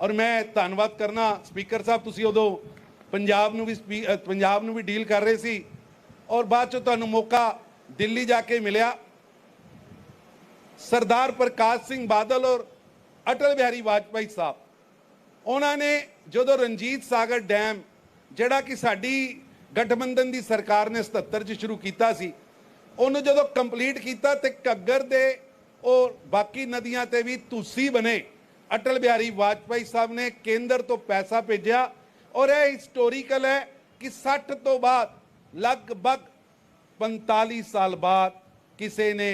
C: ਔਰ ਮੈਂ ਧੰਨਵਾਦ ਕਰਨਾ, ਸਪੀਕਰ ਸਾਹਿਬ, ਤੁਸੀਂ ਉਦੋਂ ਪੰਜਾਬ ਨੂੰ ਵੀ ਸਪੀ- ਪੰਜਾਬ ਨੂੰ ਵੀ ਡੀਲ ਕਰ ਰਹੇ ਸੀ ਔਰ ਬਾਅਦ ਚ ਤੁਹਾਨੂੰ ਮੌਕਾ ਦਿੱਲੀ ਜਾ ਕੇ ਮਿਲਿਆ। ਸਰਦਾਰ ਪ੍ਰਕਾਸ਼ ਸਿੰਘ ਬਾਦਲ ਔਰ ਅਟਲ ਬਿਹਾਰੀ ਵਾਜਪਾਈ ਸਾਹਿਬ, ਉਹਨਾਂ ਨੇ ਜਦੋਂ ਰਣਜੀਤ ਸਾਗਰ ਡੈਮ, ਜਿਹੜਾ ਕਿ ਸਾਡੀ ਗਠਬੰਧਨ ਦੀ ਸਰਕਾਰ ਨੇ 77 ਚ ਸ਼ੁਰੂ ਕੀਤਾ ਸੀ ਉਹਨੂੰ ਜਦੋਂ ਕੰਪਲੀਟ ਕੀਤਾ ਤੇ ਘੱਗਰ ਦੇ ਉਹ ਬਾਕੀ ਨਦੀਆਂ ਤੇ ਵੀ ਤੁਸੀਂ ਬਣੇ। ਅਟਲ ਬਿਹਾਰੀ ਵਾਜਪਾਈ ਸਾਹਿਬ ਨੇ ਕੇਂਦਰ ਤੋਂ ਪੈਸਾ ਭੇਜਿਆ ਔਰ ਇਹ ਹਿਸਟੋਰੀਕਲ ਹੈ ਕਿ 60 ਤੋਂ ਬਾਅਦ, ਲਗਭਗ 45 ਸਾਲ ਬਾਅਦ ਕਿਸੇ ਨੇ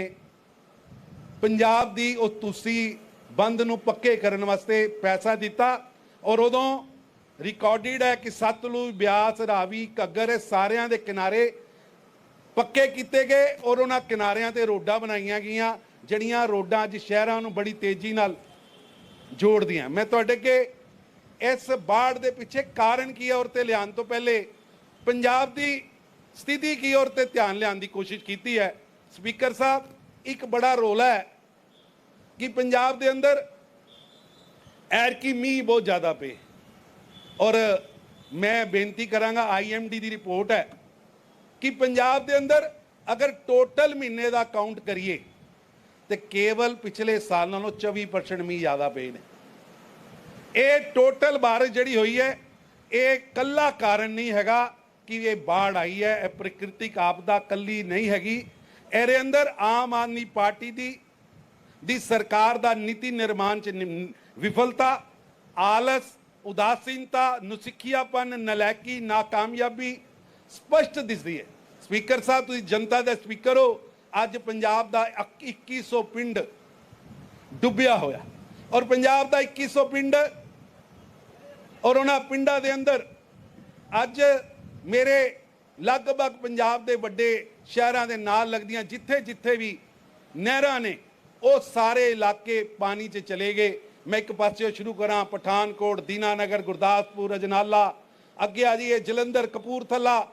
C: ਪੰਜਾਬ ਦੀ ਉਹ ਤੁਸੀਂ ਬੰਦ ਨੂੰ ਪੱਕੇ ਕਰਨ ਵਾਸਤੇ ਪੈਸਾ ਦਿੱਤਾ ਔਰ ਉਦੋਂ ਰਿਕਾਰਡਡ ਹੈ ਕਿ ਸਤਲੁਜ ਬਿਆਸ, ਰਾਵੀ, ਘੱਗਰ, ਇਹ ਸਾਰਿਆਂ ਦੇ ਕਿਨਾਰੇ ਪੱਕੇ ਕੀਤੇ ਗਏ ਔਰ ਉਹਨਾਂ ਕਿਨਾਰਿਆਂ ਤੇ ਰੋਡਾਂ ਬਣਾਈਆਂ ਗਈਆਂ, ਜਿਹੜੀਆਂ ਰੋਡਾਂ ਅੱਜ ਸ਼ਹਿਰਾਂ ਨੂੰ ਬੜੀ ਤੇਜ਼ੀ ਨਾਲ ਜੋੜਦੀਆਂ। ਮੈਂ ਤੁਹਾਡੇ ਅੱਗੇ ਇਸ ਬਾੜ ਦੇ ਪਿੱਛੇ ਕਾਰਨ ਕੀ ਹੈ ਔਰ ਤੇ ਲਿਆਉਣ ਤੋਂ ਪਹਿਲੇ ਪੰਜਾਬ ਦੀ ਸਥਿਤੀ ਕੀ ਔਰ ਤੇ ਧਿਆਨ ਲਿਆਉਣ ਦੀ ਕੋਸ਼ਿਸ਼ ਕੀਤੀ ਹੈ। ਸਪੀਕਰ ਸਾਹਿਬ, ਇੱਕ ਬੜਾ ਰੋਲ ਹੈ ਕਿ ਪੰਜਾਬ ਦੇ ਅੰਦਰ ਐਰ ਕੀ ਮੀਂਹ ਬਹੁਤ ਜ਼ਿਆਦਾ ਪਏ ਔਰ ਮੈਂ ਬੇਨਤੀ ਕਰਾਂਗਾ ਆਈਐਮਡੀ ਦੀ ਰਿਪੋਰਟ ਹੈ ਕਿ ਪੰਜਾਬ ਦੇ ਅੰਦਰ ਅਗਰ ਟੋਟਲ ਮਹੀਨੇ ਦਾ ਕਾਊਂਟ ਕਰੀਏ, ਤੇ ਕੇਵਲ ਪਿਛਲੇ ਸਾਲ ਨਾਲੋਂ 24% ਮੀਂਹ ਜ਼ਿਆਦਾ ਪਏ ਨੇ। ਇਹ ਟੋਟਲ ਬਾਰਿਸ਼ ਜਿਹੜੀ ਹੋਈ ਹੈ, ਇਹ ਕੱਲਾ ਕਾਰਨ ਨਹੀਂ ਹੈਗਾ ਕਿ ਇਹ ਬਾੜ ਆਈ ਹੈ, ਇਹ ਪ੍ਰਕਿਰਤਿਕ ਆਪਦਾ ਕੱਲੀ ਨਹੀਂ ਹੈਗੀ। ਇਹਦੇ ਅੰਦਰ ਆਮ ਆਦਮੀ ਪਾਰਟੀ ਦੀ ਦੀ ਸਰਕਾਰ ਦਾ ਨੀਤੀ ਨਿਰਮਾਣ ਚ ਵਿਫਲਤਾ, ਆਲਸ, ਉਦਾਸੀਨਤਾ, ਨੁਸਿੱਖਿਆਪਨ ਨਲਾਇਕੀ ਨਾਕਾਮਯਾਬੀ ਸਪਸ਼ਟ ਦਿਸਦੀ ਹੈ। ਸਪੀਕਰ ਸਾਹਿਬ, ਤੁਸੀਂ ਜਨਤਾ ਦੇ ਸਪੀਕਰ ਹੋ। ਅੱਜ ਪੰਜਾਬ ਦਾ ਇਕ- 2100 ਪਿੰਡ ਡੁੱਬਿਆ ਹੋਇਆ। ਔਰ ਪੰਜਾਬ ਦਾ 2100 ਪਿੰਡ ਔਰ ਉਹਨਾਂ ਪਿੰਡਾਂ ਦੇ ਅੰਦਰ ਅੱਜ ਮੇਰੇ ਲਗਭਗ ਪੰਜਾਬ ਦੇ ਵੱਡੇ ਸ਼ਹਿਰਾਂ ਦੇ ਨਾਲ ਲੱਗਦੀਆਂ ਜਿੱਥੇ ਜਿੱਥੇ ਵੀ ਨਹਿਰਾਂ ਨੇ, ਉਹ ਸਾਰੇ ਇਲਾਕੇ ਪਾਣੀ 'ਚ ਚਲੇ ਗਏ। ਮੈਂ ਇੱਕ ਪਾਸੇ ਸ਼ੁਰੂ ਕਰਾਂ, ਪਠਾਨਕੋਟ, ਦੀਨਾਨਗਰ, ਗੁਰਦਾਸਪੁਰ, ਅਜਨਾਲਾ। ਅੱਗੇ ਆ ਜੀ ਇਹ ਜਲੰਧਰ, ਕਪੂਰਥਲਾ।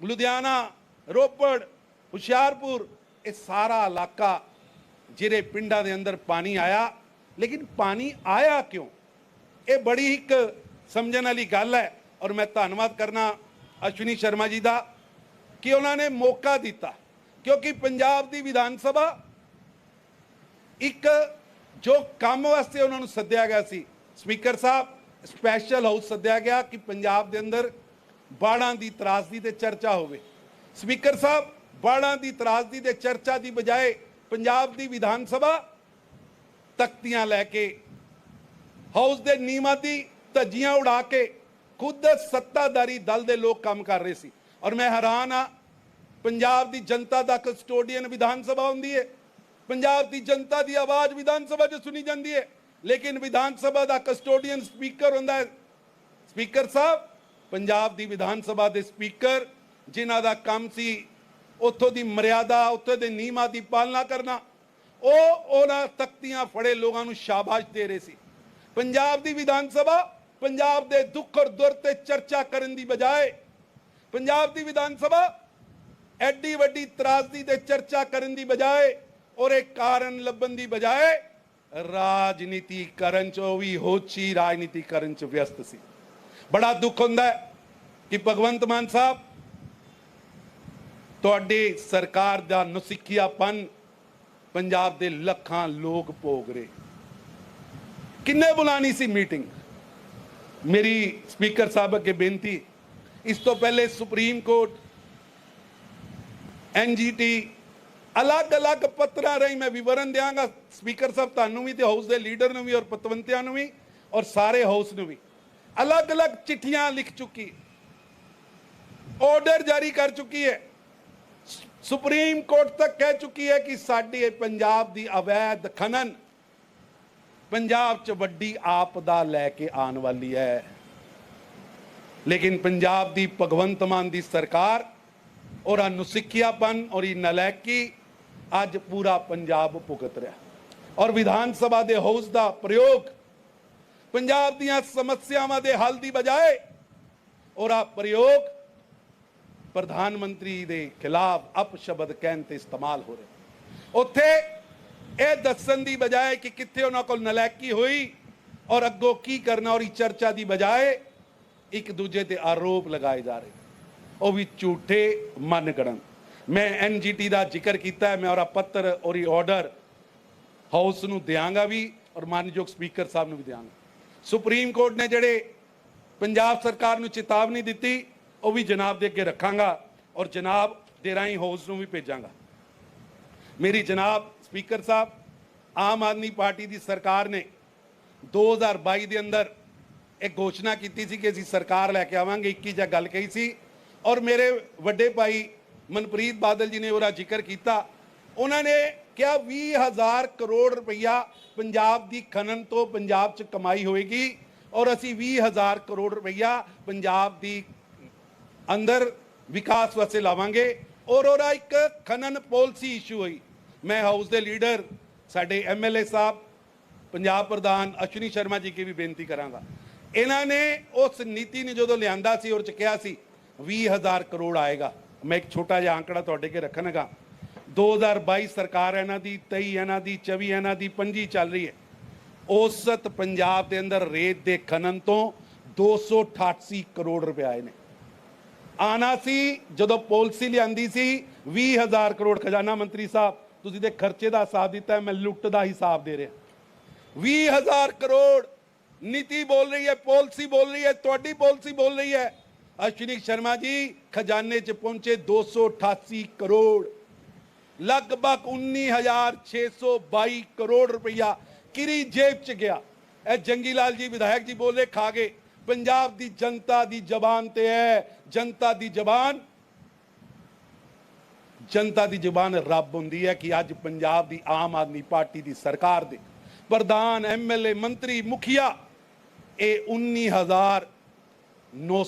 C: ਲੁਧਿਆਣਾ, ਰੋਪੜ, ਹੁਸ਼ਿਆਰਪੁਰ, ਇਹ ਸਾਰਾ ਇਲਾਕਾ ਜਿਹੜੇ ਪਿੰਡਾਂ ਦੇ ਅੰਦਰ ਪਾਣੀ ਆਇਆ। ਲੇਕਿਨ ਪਾਣੀ ਆਇਆ ਕਿਉਂ? ਇਹ ਬੜੀ ਇੱਕ ਸਮਝਣ ਵਾਲੀ ਗੱਲ ਹੈ ਔਰ ਮੈਂ ਧੰਨਵਾਦ ਕਰਨਾ ਅਸ਼ਵਨੀ ਸ਼ਰਮਾ ਜੀ ਦਾ ਕਿ ਉਹਨਾਂ ਨੇ ਮੌਕਾ ਦਿੱਤਾ। ਕਿਉਂਕਿ ਪੰਜਾਬ ਦੀ ਵਿਧਾਨ ਸਭਾ ਇੱਕ ਜੋ ਕੰਮ ਵਾਸਤੇ ਉਹਨਾਂ ਨੂੰ ਸੱਦਿਆ ਗਿਆ ਸੀ, ਸਪੀਕਰ ਸਾਹਿਬ ਸਪੈਸ਼ਲ ਹਾਊਸ ਸੱਦਿਆ ਗਿਆ ਕਿ ਪੰਜਾਬ ਦੇ ਅੰਦਰ ਬਾੜਾਂ ਦੀ ਤਰਾਸਦੀ ਤੇ ਚਰਚਾ ਹੋਵੇ। ਸਪੀਕਰ ਸਾਹਿਬ ਬਾੜਾਂ ਦੀ ਤਰਾਸਦੀ ਤੇ ਚਰਚਾ ਦੀ ਬਜਾਏ ਪੰਜਾਬ ਦੀ ਵਿਧਾਨ ਸਭਾ ਤਖਤੀਆਂ ਲੈ ਕੇ, ਹਾਊਸ ਦੇ ਨੀਮਾਂ ਦੀ ਧੱਜੀਆਂ ਉਡਾ ਕੇ ਖੁਦ ਸੱਤਾਧਾਰੀ ਦਲ ਦੇ ਲੋਕ ਕੰਮ ਕਰ ਰਹੇ ਸੀ। ਔਰ ਮੈਂ ਹੈਰਾਨ ਆ ਪੰਜਾਬ ਦੀ ਜਨਤਾ ਦਾ ਕਸਟੋਡੀਅਨ ਵਿਧਾਨ ਸਭਾ ਹੁੰਦੀ ਹੈ ਪੰਜਾਬ ਦੀ ਜਨਤਾ ਦੀ ਆਵਾਜ਼ ਵਿਧਾਨ ਸਭਾ 'ਚ ਸੁਣੀ ਜਾਂਦੀ ਹੈ ਲੇਕਿਨ ਵਿਧਾਨ ਸਭਾ ਦਾ ਕਸਟੋਡੀਅਨ ਸਪੀਕਰ ਹੁੰਦਾ ਹੈ। ਸਪੀਕਰ ਸਾਹਿਬ ਪੰਜਾਬ ਦੀ ਵਿਧਾਨ ਸਭਾ ਦੇ ਸਪੀਕਰ, ਜਿਨ੍ਹਾਂ ਦਾ ਕੰਮ ਸੀ ਉੱਥੋਂ ਦੀ ਮਰਿਆਦਾ, ਉੱਥੋਂ ਦੇ ਨਿਯਮਾਂ ਦੀ ਪਾਲਣਾ ਕਰਨਾ, ਉਹ ਉਹਨਾਂ ਤਖਤੀਆਂ ਫੜੇ, ਲੋਕਾਂ ਨੂੰ ਸ਼ਾਬਾਸ਼ ਦੇ ਰਹੇ ਸੀ। ਪੰਜਾਬ ਦੀ ਵਿਧਾਨ ਸਭਾ ਪੰਜਾਬ ਦੇ ਦੁੱਖ ਔਰ ਦੁਰ ਤੇ ਚਰਚਾ ਕਰਨ ਦੀ ਬਜਾਏ ਪੰਜਾਬ ਦੀ ਵਿਧਾਨ ਸਭਾ ਐਡੀ ਵੱਡੀ ਤਰਾਜ਼ਦੀ ਤੇ ਚਰਚਾ ਕਰਨ ਦੀ ਬਜਾਏ ਔਰ ਇੱਕ ਕਾਰਨ ਲੱਭਣ ਦੀ ਬਜਾਏ ਰਾਜਨੀਤੀ ਕਰਨ ਚ ਉਹ ਵੀ ਹੋਚੀ, ਰਾਜਨੀਤੀ ਕਰਨ ਚ ਵਿਅਸਤ ਸੀ। ਬੜਾ ਦੁੱਖ ਹੁੰਦਾ ਹੈ ਕਿ ਭਗਵੰਤ ਮਾਨ ਸਾਹਿਬ ਤੁਹਾਡੀ ਸਰਕਾਰ ਦਾ ਨੁਸਿੱਖਿਆਪਨ ਪੰਜਾਬ ਦੇ ਲੱਖਾਂ ਲੋਕ ਭੋਗ ਰਹੇ। ਕਿੰਨੇ ਬੁਲਾਣੀ ਸੀ ਮੀਟਿੰਗ? ਮੇਰੀ ਸਪੀਕਰ ਸਾਹਿਬ ਅੱਗੇ ਬੇਨਤੀ, ਇਸ ਤੋਂ ਪਹਿਲੇ ਸੁਪਰੀਮ ਕੋਰਟ ਐਨਜੀਟੀ ਅਲੱਗ-ਅਲੱਗ ਪੱਤਰਾਂ ਰਾਹੀਂ ਮੈਂ ਵਿਵਰਣ ਦਿਆਂਗਾ। ਸਪੀਕਰ ਸਾਹਿਬ ਤੁਹਾਨੂੰ ਵੀ ਤੇ ਹਾਊਸ ਦੇ ਲੀਡਰ ਨੂੰ ਵੀ ਔਰ ਪਤਵੰਤਿਆਂ ਨੂੰ ਵੀ ਔਰ ਸਾਰੇ ਹਾਊਸ ਨੂੰ ਵੀ। ਅਲੱਗ-ਅਲੱਗ ਚਿੱਠੀਆਂ ਲਿਖ ਚੁੱਕੀ। ਆਰਡਰ ਜਾਰੀ ਕਰ ਚੁੱਕੀ ਹੈ। ਸੁਪਰੀਮ ਕੋਰਟ ਤੱਕ ਕਹਿ ਚੁੱਕੀ ਹੈ ਕਿ ਸਾਡੀ ਪੰਜਾਬ ਦੀ ਅਵੈਧ ਖਨਨ ਪੰਜਾਬ 'ਚ ਵੱਡੀ ਆਪਦਾ ਲੈ ਕੇ ਆਉਣ ਵਾਲੀ ਹੈ। ਲੇਕਿਨ ਪੰਜਾਬ ਦੀ ਭਗਵੰਤ ਮਾਨ ਦੀ ਸਰਕਾਰ ਔਰ ਅਨੁਸਿੱਖਿਆਪਨ ਔਰ ਇਹ ਨਲਾਇਕੀ ਅੱਜ ਪੂਰਾ ਪੰਜਾਬ ਭੁਗਤ ਰਿਹਾ। ਔਰ ਵਿਧਾਨ ਸਭਾ ਦੇ ਹਾਊਸ ਦਾ ਪ੍ਰਯੋਗ ਪੰਜਾਬ ਦੀਆਂ ਸਮੱਸਿਆਵਾਂ ਦੇ ਹੱਲ ਦੀ ਬਜਾਏ ਔਰ ਆ ਪ੍ਰਯੋਗ ਪ੍ਰਧਾਨ ਮੰਤਰੀ ਦੇ ਖਿਲਾਫ ਅਪਸ਼ਬਦ ਕਹਿਣ ਤੇ ਇਸਤੇਮਾਲ ਹੋ ਰਿਹਾ ਉੱਥੇ ਇਹ ਦੱਸਣ ਦੀ ਬਜਾਏ ਕਿ ਕਿੱਥੇ ਉਹਨਾਂ ਕੋਲ ਨਲਾਇਕੀ ਹੋਈ ਔਰ ਅੱਗੋਂ ਕੀ ਕਰਨਾ ਔਰ ਇਹ ਚਰਚਾ ਦੀ ਬਜਾਏ ਇੱਕ ਦੂਜੇ ਤੇ ਆਰੋਪ ਲਗਾਏ ਜਾ ਰਹੇ ਉਹ ਵੀ ਝੂਠੇ ਮਨ ਗੜਨ ਮੈਂ ਐਨਜੀਟੀ ਦਾ ਜ਼ਿਕਰ ਕੀਤਾ ਮੈਂ ਔਰ ਪੱਤਰ ਔਰ ਇਹ ਆਰਡਰ ਹਾਊਸ ਨੂੰ ਦਿਆਂਗਾ ਵੀ ਔਰ ਮਾਨਯੋਗ ਸਪੀਕਰ ਸਾਹਿਬ ਨੂੰ ਵੀ ਦਿਆਂਗਾ। ਸੁਪਰੀਮ ਕੋਰਟ ਨੇ ਜਿਹੜੇ ਪੰਜਾਬ ਸਰਕਾਰ ਨੂੰ ਚੇਤਾਵਨੀ ਦਿੱਤੀ, ਉਹ ਵੀ ਜਨਾਬ ਦੇ ਅੱਗੇ ਰੱਖਾਂਗਾ ਔਰ ਜਨਾਬ ਦੇ ਰਾਹੀਂ ਹਾਊਸ ਨੂੰ ਵੀ ਭੇਜਾਂਗਾ। ਮੇਰੀ ਜਨਾਬ ਸਪੀਕਰ ਸਾਹਿਬ, ਆਮ ਆਦਮੀ ਪਾਰਟੀ ਦੀ ਸਰਕਾਰ ਨੇ 2022 ਦੇ ਅੰਦਰ ਇਹ ਘੋਸ਼ਣਾ ਕੀਤੀ ਸੀ ਕਿ ਅਸੀਂ ਸਰਕਾਰ ਲੈ ਕੇ ਆਵਾਂਗੇ 21 ਜਾਂ ਗੱਲ ਕਹੀ ਸੀ ਔਰ ਮੇਰੇ ਵੱਡੇ ਭਾਈ ਮਨਪ੍ਰੀਤ ਬਾਦਲ ਜੀ ਨੇ ਉਹਦਾ ਜ਼ਿਕਰ ਕੀਤਾ। ਉਹਨਾਂ ਨੇ ਕਿਹਾ 20000 ਕਰੋੜ ਰੁਪਈਆ ਪੰਜਾਬ ਦੀ ਖਨਨ ਤੋਂ ਪੰਜਾਬ 'ਚ ਕਮਾਈ ਹੋਏਗੀ ਔਰ ਅਸੀਂ 20000 ਕਰੋੜ ਰੁਪਈਆ ਪੰਜਾਬ ਦੀ ਅੰਦਰ ਵਿਕਾਸ ਵਾਸਤੇ ਲਾਵਾਂਗੇ। ਔਰ ਉਹਦਾ ਇੱਕ ਖਨਨ ਪਾਲਿਸੀ ਇਸ਼ੂ ਹੋਈ। ਮੈਂ ਹਾਊਸ ਦੇ ਲੀਡਰ ਸਾਡੇ ਐਮਐਲਏ ਸਾਹਿਬ, ਪੰਜਾਬ ਪ੍ਰਧਾਨ ਅਸ਼ਵਨੀ ਸ਼ਰਮਾ ਜੀ ਕੀ ਵੀ ਬੇਨਤੀ ਕਰਾਂਗਾ। ਇਹਨਾਂ ਨੇ ਉਸ ਨੀਤੀ ਨੂੰ ਜਦੋਂ ਲਿਆਂਦਾ ਸੀ ਔਰ ਚ ਕਿਹਾ ਸੀ 20000 ਕਰੋੜ ਆਏਗਾ। ਮੈਂ ਇੱਕ ਛੋਟਾ ਜਿਹਾ ਅੰਕੜਾ ਤੁਹਾਡੇ ਅੱਗੇ ਰੱਖਣਗਾ। 2022 ਸਰਕਾਰ ਇਹਨਾਂ ਦੀ 23 ਇਹਨਾਂ ਦੀ 24 ਇਹਨਾਂ ਦੀ 25 ਚੱਲ ਰਹੀ ਹੈ। ਔਸਤ ਪੰਜਾਬ ਦੇ ਅੰਦਰ ਰੇਤ ਦੇ ਖਨਨ ਤੋਂ 288 ਕਰੋੜ ਰੁਪਏ ਆਏ ਨੇ। ਆਣਾ ਸੀ, ਜਦੋਂ ਪਾਲਿਸੀ ਲਿਆਂਦੀ ਸੀ 20000 ਕਰੋੜ ਖਜ਼ਾਨਾ ਮੰਤਰੀ ਸਾਹਿਬ, ਤੁਸੀਂ ਦੇ ਖਰਚੇ ਦਾ ਹਿਸਾਬ ਦਿੱਤਾ, ਮੈਂ ਲੁੱਟ ਦਾ ਹਿਸਾਬ ਦੇ ਰਿਹਾ। 20000 ਕਰੋੜ, ਨੀਤੀ ਬੋਲ ਰਹੀ ਹੈ, ਪਾਲਿਸੀ ਬੋਲ ਰਹੀ ਹੈ, ਤੁਹਾਡੀ ਪਾਲਿਸੀ ਬੋਲ ਰਹੀ ਹੈ। ਅਸ਼ਵਨੀ ਸ਼ਰਮਾ ਜੀ, ਖਜ਼ਾਨੇ 'ਚ ਪਹੁੰਚੇ 288 ਕਰੋੜ। ਲਗਭਗ 19622 ਕਰੋੜ ਰੁਪਈਆ ਕਿਰੀ ਜੇਬ 'ਚ ਗਿਆ। ਇਹ ਜੰਗੀ ਲਾਲ ਜੀ ਵਿਧਾਇਕ ਜੀ ਬੋਲੇ, ਖਾ ਗਏ। ਪੰਜਾਬ ਦੀ ਜਨਤਾ ਦੀ ਜ਼ਬਾਨ ਤੇ ਹੈ, ਜਨਤਾ ਦੀ ਜ਼ਬਾਨ। ਜਨਤਾ ਦੀ ਜ਼ਬਾਨ ਰੱਬ ਹੁੰਦੀ ਹੈ ਕਿ ਅੱਜ ਪੰਜਾਬ ਦੀ ਆਮ ਆਦਮੀ ਪਾਰਟੀ ਦੀ ਸਰਕਾਰ ਦੇ ਪ੍ਰਧਾਨ ਐਮਐਲਏ ਮੰਤਰੀ, ਮੁਖੀਆ, ਇਹ 19900